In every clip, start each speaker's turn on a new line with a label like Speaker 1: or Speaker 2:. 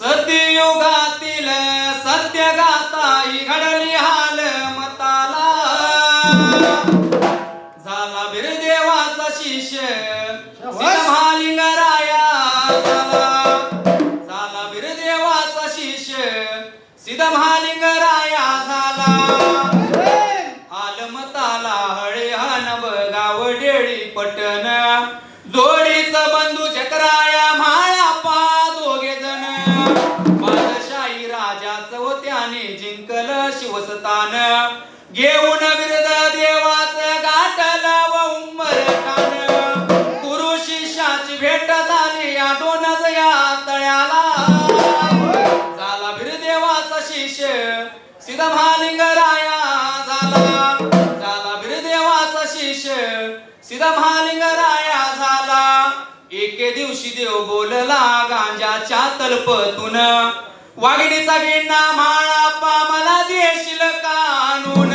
Speaker 1: सत्ययुगातील सत्यगाता ही घडली हा बादशाही राजाच व त्याने जिंकल शिवसतान. घेऊन विरदा देव देव बोलला गांजाच्या तलपतून. वाघिणीचा गिण्णा माळापा मला देशील कानून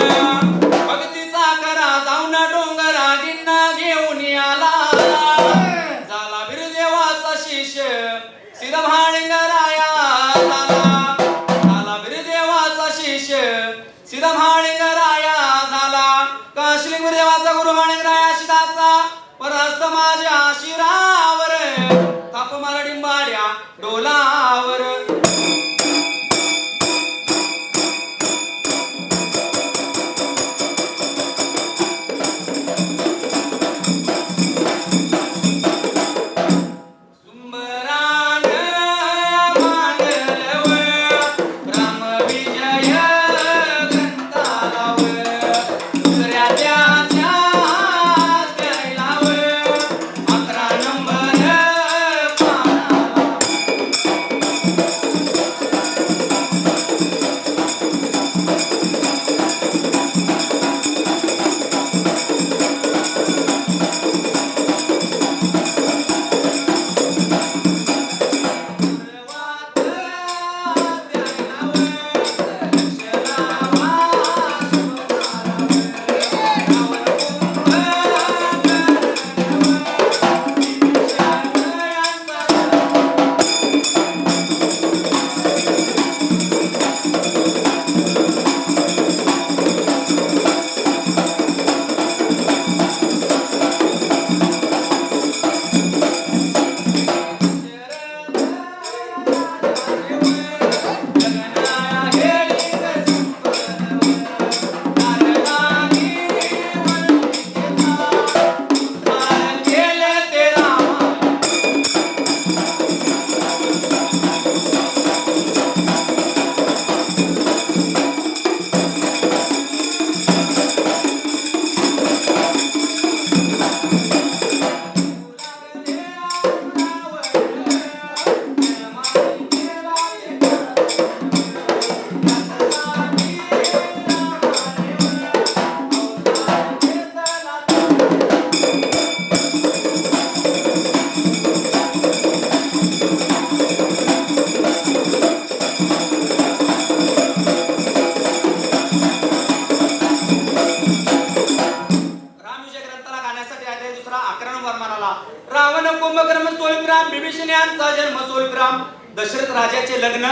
Speaker 1: रावण कुंभकर्म सोळग्राम बिभीषण यांचा जन्म सोळग्राम दशरथ राजाचे लग्न.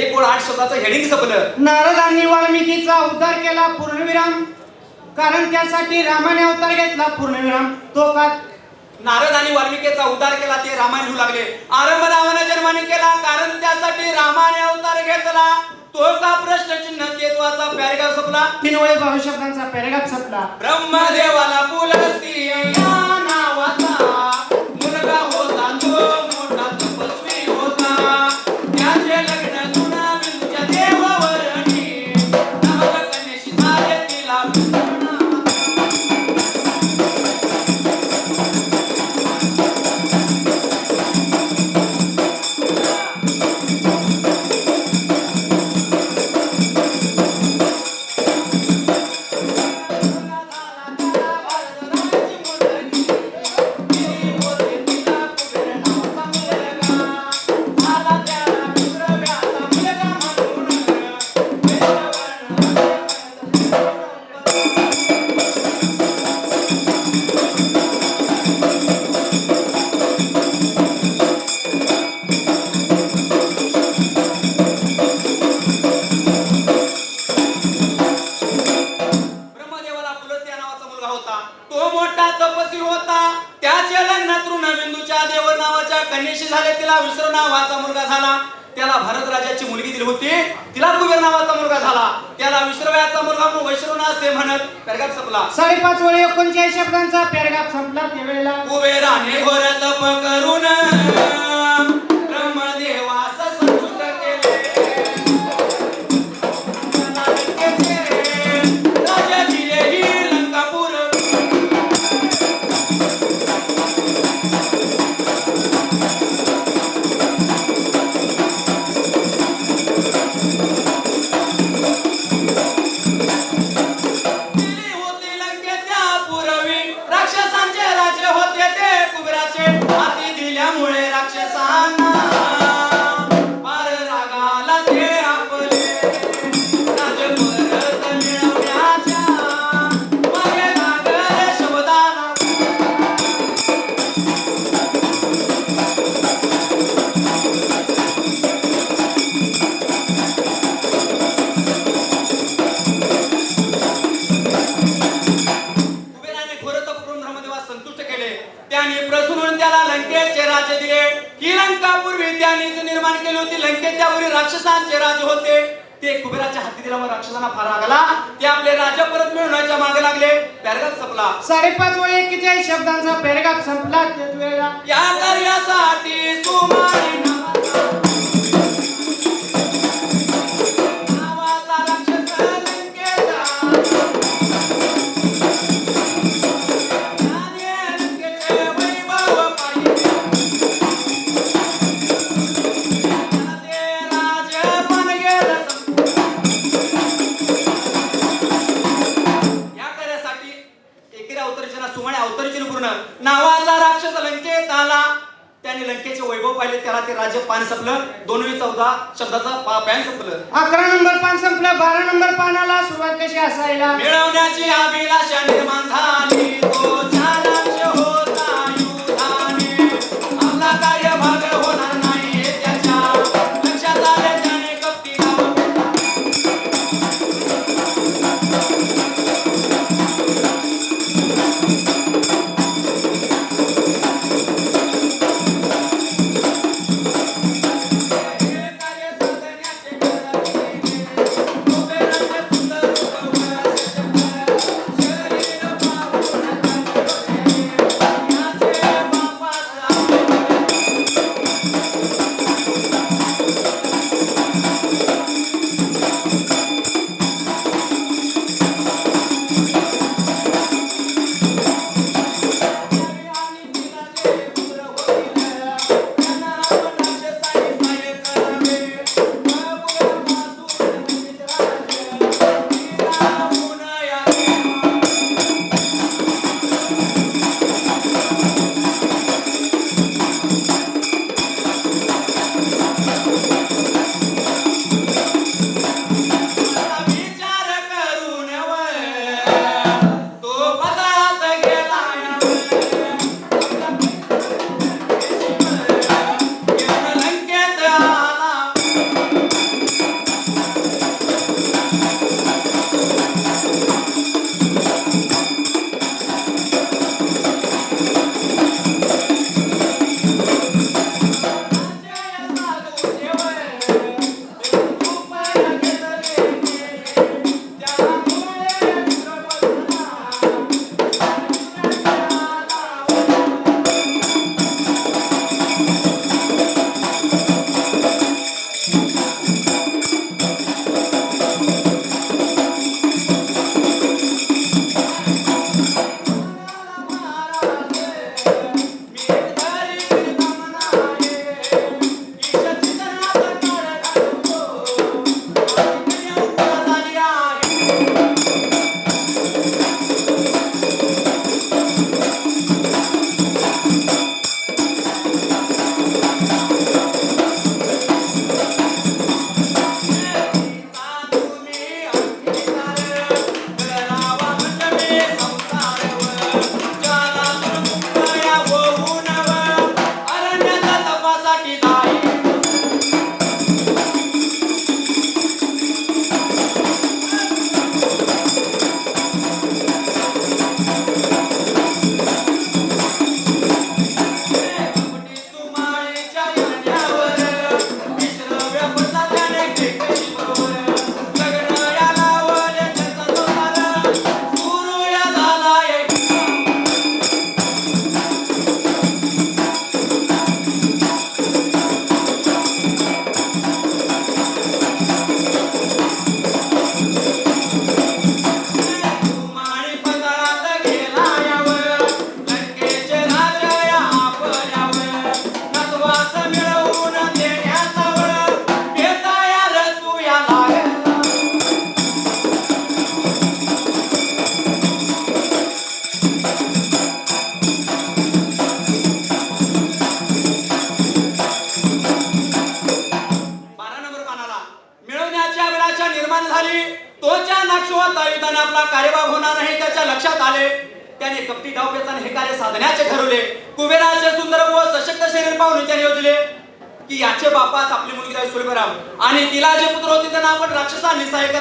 Speaker 1: एक ओळ आठ शब्दाचं हेडिंग संपलं
Speaker 2: नारदांनी वाल्मिकीचा उद्धार केला पूर्णविराम. कारण त्यासाठी रामाने अवतार घेतला पूर्णविराम. तो का
Speaker 1: नारद आणि वाल्मिकीचा उद्धार केला ते रामायण लिहू लागले. आरंभ रावण जन्माने केला कारण त्यासाठी रामाने अवतार घेतला. तो का प्रश्नचिन्ह तेत्वाचा पॅरेग्राफ संपला
Speaker 2: तीन वेळे बावीस शब्दांचा पॅरेग्राफ संपला
Speaker 1: ब्रह्मदेवाला पुलस्ती तो मोठा तपस्वी होता. त्याच या लग्नात ऋणाबिंदूच्या देव नावाच्या कन्याशी झाले. तिला विष्णू नावाचा मुलगा झाला. त्याला भरतराजाची मुलगी दिली होती. तिला कुबेर नावाचा मुलगा झाला. त्याला विश्रवयाचा मुलगा वैष्णव ते म्हणत पॅरग्राफ संपला.
Speaker 2: साडेपाच वेळे एकोणचाळीस शब्दांचा पॅरग्राफ संपला. त्यावेळेला
Speaker 1: कुबेराने भरत करून राजे होते ते कुबेराच्या हाती दिल्यामुळे राक्षसांना फार लागला ते आपले राजा परत मिळवण्याच्या मागे लागले. पॅरेग्राफ संपला.
Speaker 2: साडेपाच वेळे एकेचाळीस शब्दांचा पॅरेग्राफ संपला.
Speaker 1: त्याने लंकेचे वैभव पाहिले त्याला ते राज्य पान संपलं. दोनवी चौदा शब्दाचा पॅन संपलं.
Speaker 2: अकरा नंबर पान संपलं बारा नंबर पानाला सुरुवात कशी असायला?
Speaker 1: मिळवण्याची अभिलाषा निर्माण झाली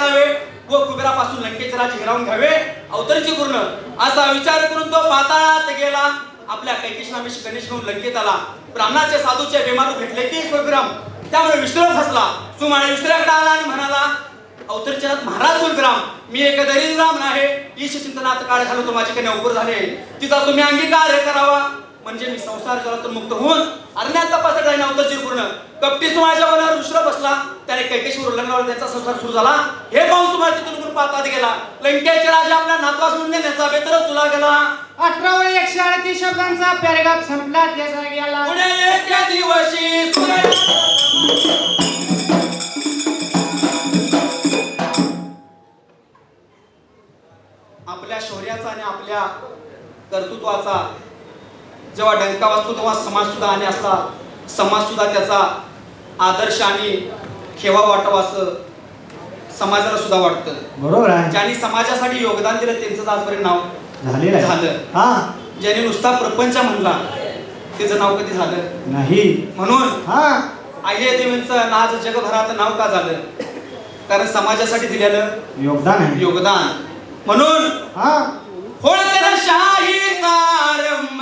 Speaker 1: करावे व कुबेरापासून लंकेचे राज्य हिरावून घ्यावे. अवतरची पूर्ण असा विचार करून तो पाताळात गेला. आपल्या कैकेशनामेशी गणेश घेऊन लंकेत आला. ब्राह्मणाचे साधूचे बेमारू भेटले की सुलभराम त्यामुळे विष्णू फसला. सुमाळे विष्णूकडे आला आणि म्हणाला अवतरचनात महाराज सुलग्राम मी एक दरिद्र ब्राह्मण आहे. ईश चिंतनात काळ झालो तो माझी कन्या उभर झाले. तिचा तुम्ही अंगीकार करावा. म्हणजे मी संसार जगातून मुक्त होऊन अरण्यात तपासत राहीन अवतरची पूर्ण कपटी सुमाळच्या मनावर दुसरा बसला. त्याने कैकेशीवर लग्नावर त्याचा संसार सुरू झाला. हे पाहून सुमाळ तिथून निघून पाहतात गेला. लंकेचे राजा आपल्या नातवास म्हणून नेण्याचा बेतरच तुला गेला.
Speaker 2: अठरा वेळी एकशे अडतीस शब्दांचा पॅरेग्राफ संपला त्याचा गेला
Speaker 1: पुढे एके दिवशी आपल्या शौर्याचा आणि आपल्या कर्तृत्वाचा जेव्हा डंका वाजतो तेव्हा समाज सुद्धा आणि असता समाज सुद्धा त्याचा आदर्श आणि ठेवा वाटावा असं समाजाला सुद्धा वाटतं.
Speaker 3: बरोबर आहे.
Speaker 1: ज्यांनी समाजासाठी योगदान दिलं त्यांचं आजपर्यंत नाव
Speaker 3: झालेलं आहे.
Speaker 1: झालं.
Speaker 3: हा.
Speaker 1: ज्यांनी नुसता प्रपंच म्हणला त्याचं नाव कधी झालं?
Speaker 3: नाही.
Speaker 1: म्हणून
Speaker 3: हा.
Speaker 1: आर्य देवींचं नाच जगभरात नाव का झालं? कारण समाजासाठी दिलेलं
Speaker 3: योगदान आहे.
Speaker 1: योगदान. म्हणून
Speaker 3: हा.
Speaker 1: होळकर शाहीचा आरंभ